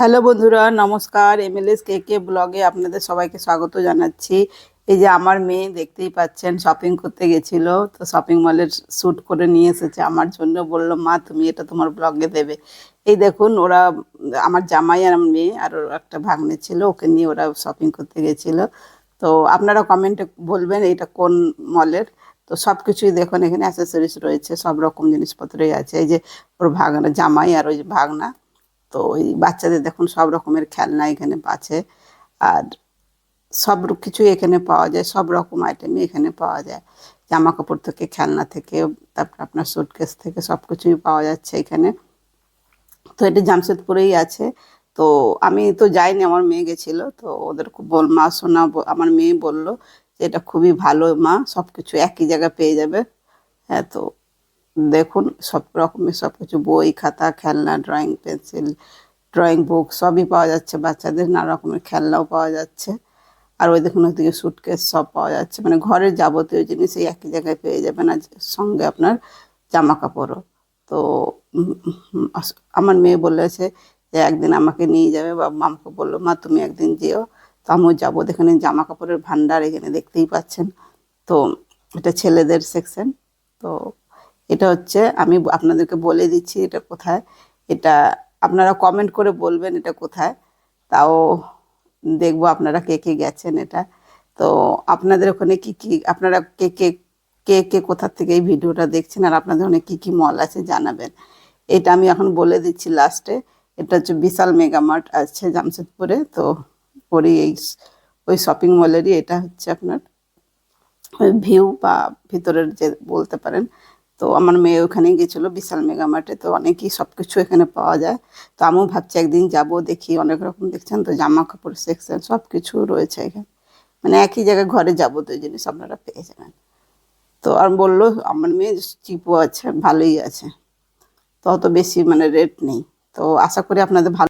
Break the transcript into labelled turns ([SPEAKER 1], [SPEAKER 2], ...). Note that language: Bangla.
[SPEAKER 1] হ্যালো বন্ধুরা, নমস্কার। এমএলএস কে কে ব্লগে আপনাদের সবাইকে স্বাগত জানাচ্ছি। এই যে আমার মেয়ে দেখতেই পাচ্ছেন শপিং করতে গেছিল, তো শপিং মলের শ্যুট করে নিয়ে এসেছে। আমার জন্য বলল, মা, তুমি এটা তোমার ব্লগে দেবে। এই দেখুন, ওরা আমার জামাই আর আমার মেয়ে আর একটা ভাগ্নে ছিল, ওকে নিয়ে ওরা শপিং করতে গেছিল। তো আপনারা কমেন্টে বলবেন এটা কোন মলের তো সব কিছুই দেখুন, এখানে অ্যাসেসরিজ রয়েছে, সব রকম জিনিসপত্রই আছে। এই যে ওর ভাগনা, জামাই আর ওই ভাগনা তো ওই বাচ্চাদের দেখুন সব রকমের খেলনা এখানে আছে। আর সব কিছুই এখানে পাওয়া যায়, সব রকম আইটেমই এখানে পাওয়া যায়। জামা কাপড় থেকে, খেলনা থেকে, তারপর আপনার সুটকেস থেকে সব কিছুই পাওয়া যাচ্ছে এখানে। তো এটা জামশেদপুরেই আছে। তো আমি তো যাইনি, আমার মেয়ে গেছিল, তো ওদের খুব বল, মা শোনা আমার মেয়ে বলল যে এটা খুবই ভালো মা সব কিছু একই জায়গায় পেয়ে যাবে। হ্যাঁ তো দেখুন, সব রকমের সব কিছু, বই, খাতা, খেলনা ড্রয়িং পেন্সিল ড্রয়িং বুক সবই পাওয়া যাচ্ছে। বাচ্চাদের নানা রকমের খেলনাও পাওয়া যাচ্ছে। আর ওই দেখুন ওইদিকে সুটকেস সব পাওয়া যাচ্ছে। মানে ঘরের যাবতীয় জিনিস এই একই জায়গায় পেয়ে যাবেন। আর সঙ্গে আপনার জামা কাপড়ও তো আমার মেয়ে বলেছে যে একদিন আমাকে নিয়ে যাবে, বা মামকে বলল, মা, তুমি একদিন যেও। তো আমিও যাব। এখানে জামা কাপড়ের ভান্ডার এখানে দেখতেই পাচ্ছেন। তো, এটা ছেলেদের সেকশন তো এটা হচ্ছে আমি আপনাদেরকে বলে দিচ্ছি এটা কোথায়। এটা আপনারা কমেন্ট করে বলবেন এটা কোথায়। তাও দেখব আপনারা কে কে গেছেন এটা। তো আপনাদের ওখানে কি কি, আপনারা কে কে কে কে কোথার থেকে এই ভিডিওটা দেখছেন আর আপনাদের ওখানে কি কি মল আছে জানাবেন। এটা আমি এখন বলে দিচ্ছি লাস্টে এটা হচ্ছে বিশাল মেগামার্ট আছে জামশেদপুরে। তো ওরই এই ওই শপিং মলেরই এটা হচ্ছে আপনার ভিউ বা ভিতরের যে বলতে পারেন। তো আমার মেয়ে ওখানে গেছিল, বিশাল মেগামার্টে তো অনেকই সব কিছু এখানে পাওয়া যায়। তো আমিও ভাবছি একদিন যাব, দেখি অনেক রকম দেখছেন তো জামা কাপড় সেকশন সব কিছু রয়েছে এখানে। মানে একই জায়গায় ঘরে যাবতীয় জিনিস আপনারা পেয়ে যাবেন। তো আর বলল আমার মেয়ে চিপও আছে, ভালোই আছে। তো অত বেশি মানে রেট নেই। তো আশা করি আপনাদের ভালো